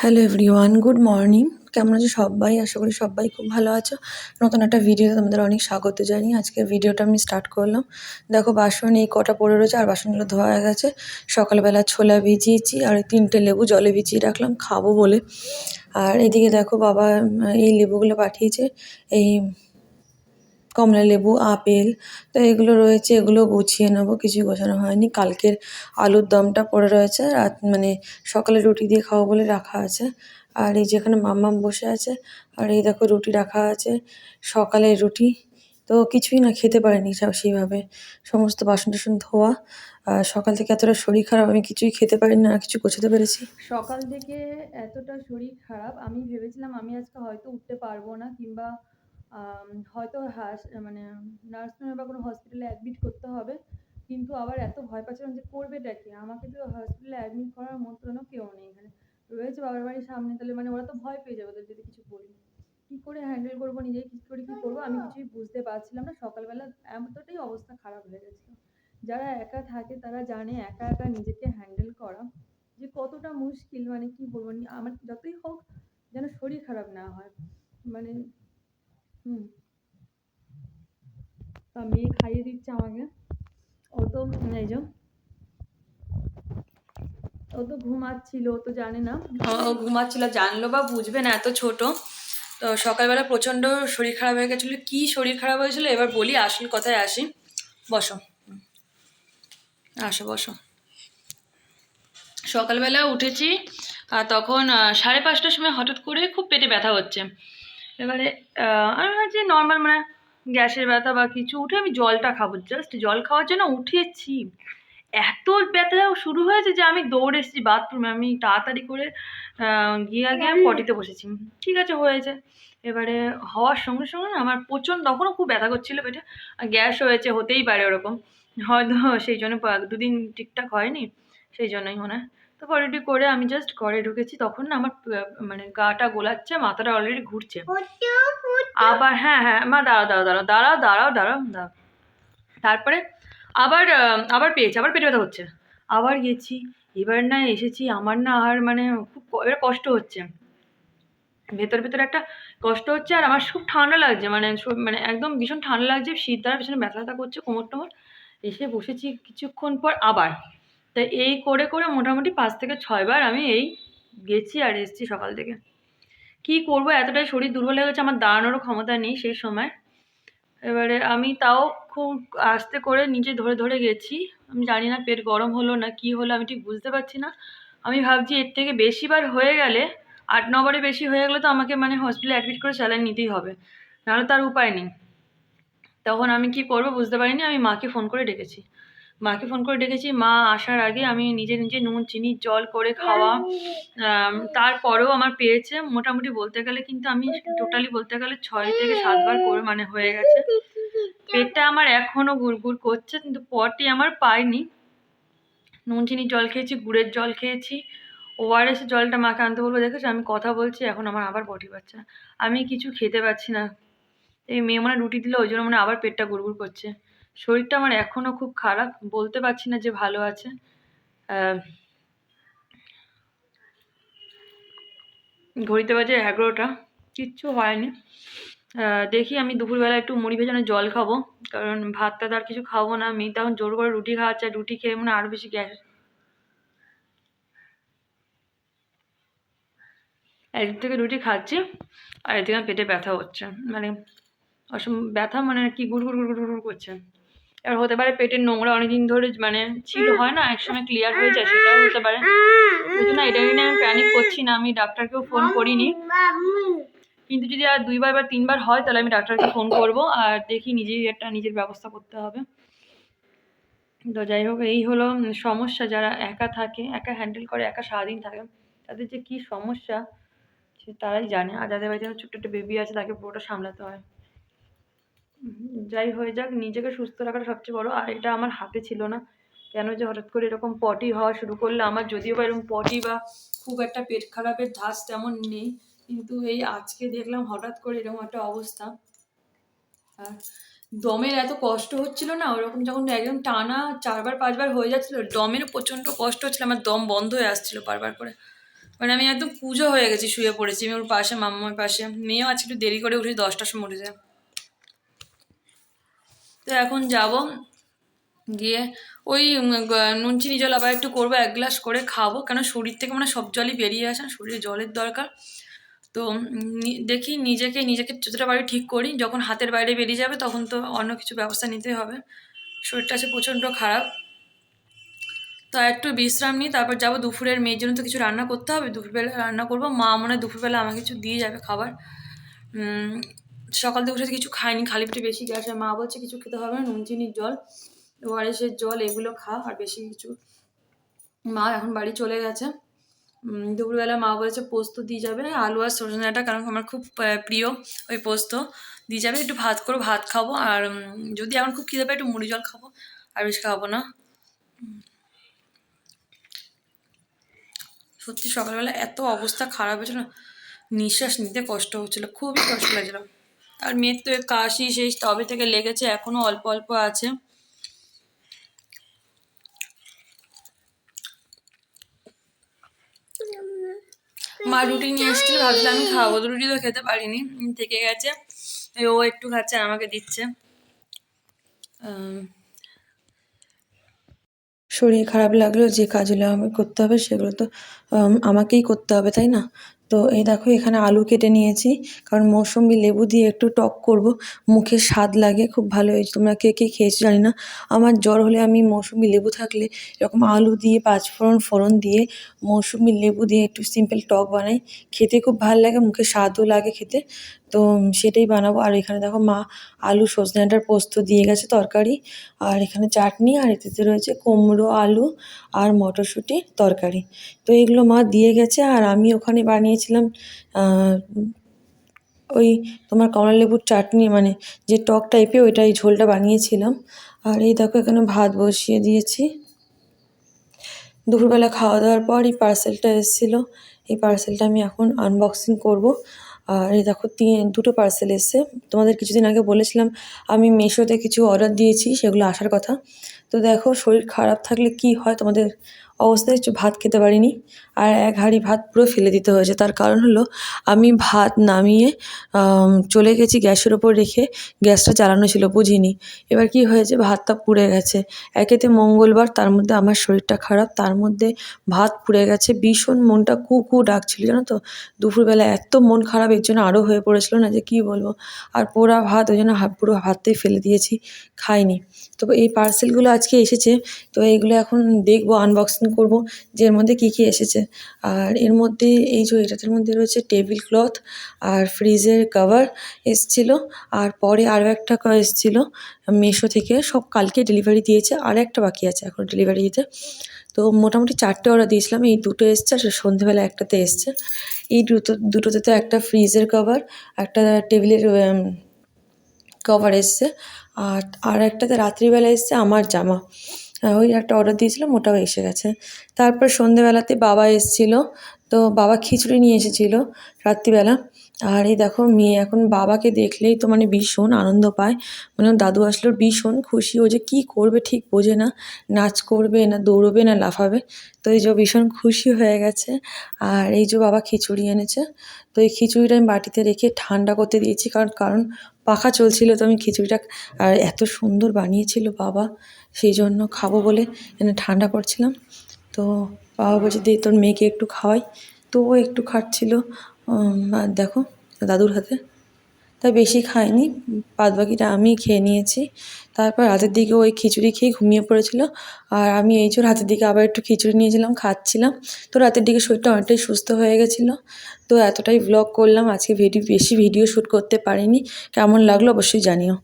Hello everyone good morning কেমন আছো সবাই? আশা করি সবাই খুব ভালো আছো। নতুন একটা ভিডিওতে তোমাদের অনেক স্বাগত জানি আজকে ভিডিওটা আমি স্টার্ট করলাম। দেখো বাসন এই কটা পড়ে রয়েছে, আর বাসনগুলো ধোয়া গেছে। সকালবেলা ছোলা ভিজিয়েছি, আর তিনটে লেবু জলে ভিজিয়ে রাখলাম, খাব বলে। আর এদিকে দেখো বাবা, এই লেবুগুলো পাঠিয়েছে, এই কমলা লেবু, আপেল, তো এগুলো রয়েছে, এগুলো গুছিয়ে নেব, কিছুই গোছানো হয়নি। কালকের আলুর দমটা পড়ে রয়েছে, রাত মানে সকালে রুটি দিয়ে খাব বলে রাখা আছে। আর এই যেখানে মাম্মাম বসে আছে, আর এই দেখো রুটি রাখা আছে সকালে রুটি। তো কিছুই না, খেতে পারিনি সেইভাবে। সমস্ত বাসন টাসন ধোয়া সকাল থেকে এতটা শরীর খারাপ, আমি কিছুই খেতে পারিনি না কিছু গোছাতে পেরেছি। সকাল থেকে এতটা শরীর খারাপ, আমি ভেবেছিলাম আমি আজকে হয়তো উঠতে পারব না, কিংবা হয়তো হাস মানে নার্সিংহোমে বা কোনো হসপিটালে অ্যাডমিট করতে হবে, কিন্তু আবার এত ভয় পাচ্ছিলাম যে করবেটা কি? আমাকে তো হসপিটালে অ্যাডমিট করার মতনও কেউ নেই এখানে। রয়েছে বাবার বাড়ির সামনে, তাহলে মানে ওরা তো ভয় পেয়ে যাবে ওদের যদি কিছু বলি। কী করে হ্যান্ডেল করব নিজেই, কী করে কী করব? আমি কিছুই বুঝতে পারছিলাম না। সকালবেলা এতটাই অবস্থা খারাপ হয়ে গেছিল। যারা একা থাকে তারা জানে একা একা নিজেকে হ্যান্ডেল করা যে কতটা মুশকিল মানে কি বলব? আমার যতই হোক যেন শরীর খারাপ না হয়। মানে হুম। মেয়ে খাইয়ে দিচ্ছে আমাকে। ও তো, এই যে। ও তো ঘুমাচ্ছিল, ও তো জানে না। ও ঘুমাচ্ছিল, জানলো বা বুঝবে না, এত ছোট। তো সকালবেলা প্রচণ্ড শরীর খারাপ হয়ে গেছিল। কি শরীর খারাপ হয়েছিল? এবার বলি, আসল কথায় আসি। বসো। আসো, বসো। সকালবেলা উঠেছি, আর তখন সাড়ে পাঁচটার সময় হঠাৎ করে খুব পেটে ব্যথা হচ্ছে। এবারে আমি ভাবছি নর্মাল মানে গ্যাসের ব্যথা বা কিছু উঠে আমি জলটা খাব জাস্ট জল খাওয়ার জন্য উঠেছি। এত ব্যথা শুরু হয়েছে যে আমি দৌড়ে এসেছি বাথরুমে আমি তাড়াতাড়ি করে গিয়ে আগে আমি পটিতে বসেছি। ঠিক আছে হয়েছে। এবারে হওয়ার সঙ্গে সঙ্গে না আমার প্রচণ্ড তখনও খুব ব্যথা করছিল পেটে। আর গ্যাস হয়েছে হতেই পারে ওরকম। হয়তো সেই জন্য দুদিন ঠিকঠাক হয়নি সেই জন্যই মনে হয়। তো পরেটি করে আমি জাস্ট ঘরে ঢুকেছি তখন না আমার মানে গাটা গোলাচ্ছে মাথাটা অলরেডি ঘুরছে। আবার হ্যাঁ হ্যাঁ মা দাঁড়াও দাঁড়াও দাঁড়াও দাঁড়াও দাঁড়াও দাঁড়াও দাঁড়াও। তারপরে আবার আবার পেয়েছি আবার পেটে ব্যথা হচ্ছে। আবার গেছি এবার না এসেছি আমার না আর মানে খুব এবার কষ্ট হচ্ছে। ভেতর ভেতর একটা কষ্ট হচ্ছে আর আমার খুব ঠান্ডা লাগছে মানে মানে একদম ভীষণ ঠান্ডা লাগছে শীত দ্বারা ভীষণ ব্যথা ব্যথা করছে কোমর টোমর। এসে বসেছি কিছুক্ষণ পর আবার। তা এই করে করে মোটামুটি পাঁচ থেকে ছয়বার আমি এই গেছি আর এসেছি সকাল থেকে। কি করব? এতটাই শরীর দুর্বল হয়ে গেছে, আমার দাঁড়ানোরও ক্ষমতা নেই সেই সময়। এবারে আমি তাও খুব আস্তে করে নিজে ধরে ধরে গেছি। আমি জানি না পেট গরম হলো না কি হলো, আমি ঠিক বুঝতে পারছি না। আমি ভাবছি এর থেকে বেশিবার হয়ে গেলে, আট নবারে বেশি হয়ে গেলে তো আমাকে মানে হসপিটালে অ্যাডমিট করে স্যালাইন নিতেই হবে। নাহলে তার উপায় নেই। তখন আমি কি করব বুঝতে পারিনি, আমি মাকে ফোন করে ডেকেছি। মাকে ফোন করে ডেকেছি, মা, আসার আগে আমি নিজে নিজে নুন, চিনি, জল করে খাওয়া। তারপরেও আমার পেয়েছে। মোটামুটি বলতে গেলে কিন্তু আমি টোটালি বলতে গেলে ছয় থেকে সাতবার করে মানে হয়ে গেছে। পেটটা আমার এখনও গুড়গুড় করছে, কিন্তু পটি আমার পাইনি। নুন, চিনি, জল খেয়েছি, গুড়ের জল খেয়েছি। ওআরএস জলটা মাকে আনতে বলব, দেখেছ, আমি কথা বলছি, এখন আমার আবার পটি পাচ্ছে না আমি কিছু খেতে পাচ্ছি না। এই মেয়ে মানে রুটি দিলে, ওই জন্য মানে আবার পেটটা গুড়গুড় করছে। শরীরটা আমার এখনও খুব খারাপ, বলতে পারছি না যে ভালো আছে। ঘড়িতে বাজে এগারোটা, কিচ্ছু হয়নি। দেখি আমি দুপুরবেলা একটু মুড়ি ভেজানো জল খাব, কারণ ভাত টাত আর কিছু খাব না আমি, তখন জোর করে রুটি খাওয়াচ্ছে রুটি খেয়ে মানে আরও বেশি গ্যাস। একদিক থেকে রুটি খাচ্ছি, আর এদিকে পেটে ব্যথা হচ্ছে। মানে অসম, ব্যথা মানে কি গুড় গুড় গুড় গুড় করছে। এবার হতে পারে পেটের নোংরা অনেকদিন ধরে মানে ছিল, হয় না? একসময় ক্লিয়ার হয়ে যায়, সেটাও হতে পারে। ওই জন্য এটা নিয়ে আমি প্যানিক করছি না, আমি ডাক্তারকেও ফোন করিনি। কিন্তু যদি আর দুইবার বা তিনবার হয়, তাহলে আমি ডাক্তারকে ফোন করব আর দেখি নিজেই একটা নিজের ব্যবস্থা করতে হবে। তো যাই হোক, এই হলো সমস্যা, যারা একা থাকে, একা হ্যান্ডেল করে, একা সারাদিন থাকে, তাদের যে কী সমস্যা, সে তারাই জানে। আর যাদের বাড়িতে ছোট্ট একটা বেবি আছে, তাকে পুরোটা সামলাতে হয়। যাই হয়ে যাক, নিজেকে সুস্থ রাখাটা সবচেয়ে বড়। আর এটা আমার হাতে ছিল না। কেন যে হঠাৎ করে এরকম পটি হওয়া শুরু করলে আমার যদিও বা এরকম পটি বা খুব একটা পেট খারাপের ধাস তেমন নেই, কিন্তু এই আজকে দেখলাম হঠাৎ করে এরকম একটা অবস্থা। আর দমের এত কষ্ট হচ্ছিল না, ওরকম যখন একদম টানা চারবার, পাঁচবার হয়ে যাচ্ছিল, দমের প্রচণ্ড কষ্ট হচ্ছিল, আমার দম বন্ধ হয়ে আসছিল বারবার করে। মানে আমি একদম পুজো হয়ে গেছি, শুয়ে পড়েছি, আমি ওর পাশে মাম্মার পাশে। মেয়েও আজকে একটু দেরি করে উঠেছি, দশটার সময় উঠেছে। তো এখন যাব। গিয়ে ওই নুন, চিনি, জল আবার একটু করব, এক গ্লাস করে খাব। কেন শরীর থেকে মানে সব জলই বেরিয়ে আসে শরীরে জলের দরকার। তো দেখি নিজেকে নিজেকে যতটা বাড়ি ঠিক করি। যখন হাতের বাইরে বেরিয়ে যাবে তখন তো অন্য কিছু ব্যবস্থা নিতে হবে। শরীরটা আছে প্রচণ্ড খারাপ। তো একটু বিশ্রাম নিই, তারপর যাব। দুপুরের মেয়ের জন্য তো কিছু রান্না করতে হবে। দুপুরবেলা রান্না করব। মা মনে দুপুরবেলা আমাকে কিছু দিয়ে যাবে খাবার। সকাল থেকে উঠে কিছু খাইনি, খালি পেটে বেশি গ্যাস মা বলছে কিছু খেতে হবে না, নুন চিনির জল, ওআরএসের জল, এগুলো খা, আর বেশি কিছু। মা এখন বাড়ি চলে গেছে। দুপুরবেলা মা বলেছে পোস্ত দিয়ে যাবে, আলু আর সজনে ডাঁটা, কারণ আমার খুব প্রিয় ওই পোস্ত। দিয়ে যাবে, একটু ভাত করে ভাত খাব, আর যদি এখন খুব খিদে পায় একটু মুড়ি জল খাব, আর বেশি খাব না। সত্যি সকালবেলা এত অবস্থা খারাপ হয়েছিল, নিঃশ্বাস নিতে কষ্ট হচ্ছিল, খুবই কষ্ট লাগছিল। আর মেয়ের তো কাশি সেই তবে থেকে লেগেছে এখনও অল্প অল্প আছে। মা রুটি নিয়ে এসেছিল ভাবছিলাম আমি খাব রুটি তো খেতে পারিনি থেকে গেছে। ও একটু খাচ্ছে আমাকে দিচ্ছে। আম, শরীর খারাপ লাগলেও যে কাজগুলো আমাকে করতে হবে সেগুলো তো আমাকেই করতে হবে তাই না? তো এই দেখো, এখানে আলু কেটে নিয়েছি। কারণ মৌসুমি লেবু দিয়ে একটু টক করব, মুখে স্বাদ লাগে, খুব ভালো হয়েছে। তোমরা কে কে খেয়েছো জানি না। আমার জ্বর হলে আমি মৌসুমি লেবু থাকলে এরকম আলু দিয়ে, পাঁচফোড়ন ফোড়ন দিয়ে, মৌসুমি লেবু দিয়ে একটু সিম্পল টক বানাই। খেতে খুব ভালো লাগে, মুখে স্বাদও লাগে খেতে। তো সেটাই বানাবো। আর এখানে দেখো মা আলু সজনে ডাঁটার পোস্ত দিয়ে গেছে তরকারি। আর এখানে চাটনি, আর এতে রয়েছে কুমড়ো, আলু আর মটরশুঁটি তরকারি। তো এগুলো মা দিয়ে গেছে, আর আমি ওখানে বানিয়েছিলাম ওই তোমার কমলা লেবুর চাটনি মানে যে টক টাইপের ওইটাই ঝোলটা বানিয়েছিলাম। আর এই দেখো এখানে ভাত বসিয়ে দিয়েছি। দুপুরবেলা খাওয়া দাওয়ার পর এই পার্সেলটা এসেছিল। এই পার্সেলটা আমি এখন আনবক্সিং করব। আর এই দেখো তিন, দুটো পার্সেল এসছে। তোমাদের কিছুদিন আগে বলেছিলাম, আমি মিশোতে কিছু অর্ডার দিয়েছি, সেগুলো আসার কথা। তো দেখো, শরীর খারাপ থাকলে কি হয় তোমাদের অবস্থায় ভাত খেতে পারিনি আর এক হাঁড়ি ভাত পুরো ফেলে দিতে হয়েছে। তার কারণ হলো আমি ভাত নামিয়ে চলে গেছি গ্যাসের ওপর রেখে, গ্যাসটা চালানো ছিল, বুঝিনি। এবার কি হয়েছে? ভাতটা পুড়ে গেছে। একেতে মঙ্গলবার, তার মধ্যে আমার শরীরটা খারাপ, তার মধ্যে ভাত পুড়ে গেছে। ভীষণ মনটা কু কু ডাকছিল, জানো তো? দুপুরবেলা এত মন খারাপ, এর জন্য আরও হয়ে পড়েছিল না যে কী বলব? আর পোড়া ভাত, ওই জন্য পুরো ভাতটাই ফেলে দিয়েছি, খাইনি। তবে এই পার্সেলগুলো আজকে এসেছে, তো এইগুলো এখন দেখব আনবক্সিং করব, যে এর মধ্যে কী কী এসেছে। আর এর মধ্যে এই যে এটার মধ্যে রয়েছে টেবিল ক্লথ আর ফ্রিজের কভার এসছিল, আর পরে আরও একটা এসছিল মেশো থেকে, সব কালকে ডেলিভারি দিয়েছে, আর একটা বাকি আছে এখন ডেলিভারি দিতে। তো মোটামুটি চারটে অর্ডার দিয়েছিলাম, এই দুটো এসছে, আর সন্ধ্যেবেলা একটাতে এসছে। এই দুটো, দুটোতে তো একটা ফ্রিজের কভার একটা টেবিলের কভার এসছে আর আর একটাতে রাত্রিবেলা এসছে আমার জামা। ওই একটা অর্ডার দিয়েছিলাম, ওটাও এসে গেছে। তারপর সন্ধেবেলাতে বাবা এসেছিল তো বাবা খিচুড়ি নিয়ে এসেছিল রাত্রিবেলা। আর এই দেখো মেয়ে এখন বাবাকে দেখলেই তো মানে ভীষণ আনন্দ পায়। মানে দাদু আসলে ভীষণ খুশি, ও যে কী করবে ঠিক বোঝে না। নাচ করবে না দৌড়বে না লাফাবে। তো এই যে ভীষণ খুশি হয়ে গেছে। আর এই যে বাবা খিচুড়ি এনেছে। তো এই খিচুড়িটা আমি বাটিতে রেখে ঠান্ডা করতে দিয়েছি কারণ কারণ পাখা চলছিল তো আমি খিচুড়িটা আর এত সুন্দর বানিয়েছিল বাবা। সেই জন্য খাব বলে এনে ঠান্ডা করছিলাম। তো বাবা বলছে, দে তোর মেয়েকে একটু খাওয়াই। তো ও একটু খাচ্ছিল। আর দেখো, দাদুর হাতে। তাই বেশি খাইনি বাদ বাকিটা আমি খেয়ে নিয়েছি। তারপর রাতের দিকে ওই খিচুড়ি খেয়ে ঘুমিয়ে পড়েছিল। আর আমি এই যে রাতের দিকে আবার একটু খিচুড়ি নিয়েছিলাম, খাচ্ছিলাম। তো রাতের দিকে শরীরটা অনেকটাই সুস্থ হয়ে গেছিল। তো এতটাই ব্লগ করলাম। আজকে ভিডিও বেশি ভিডিও শ্যুট করতে পারিনি। কেমন লাগল অবশ্যই জানিও।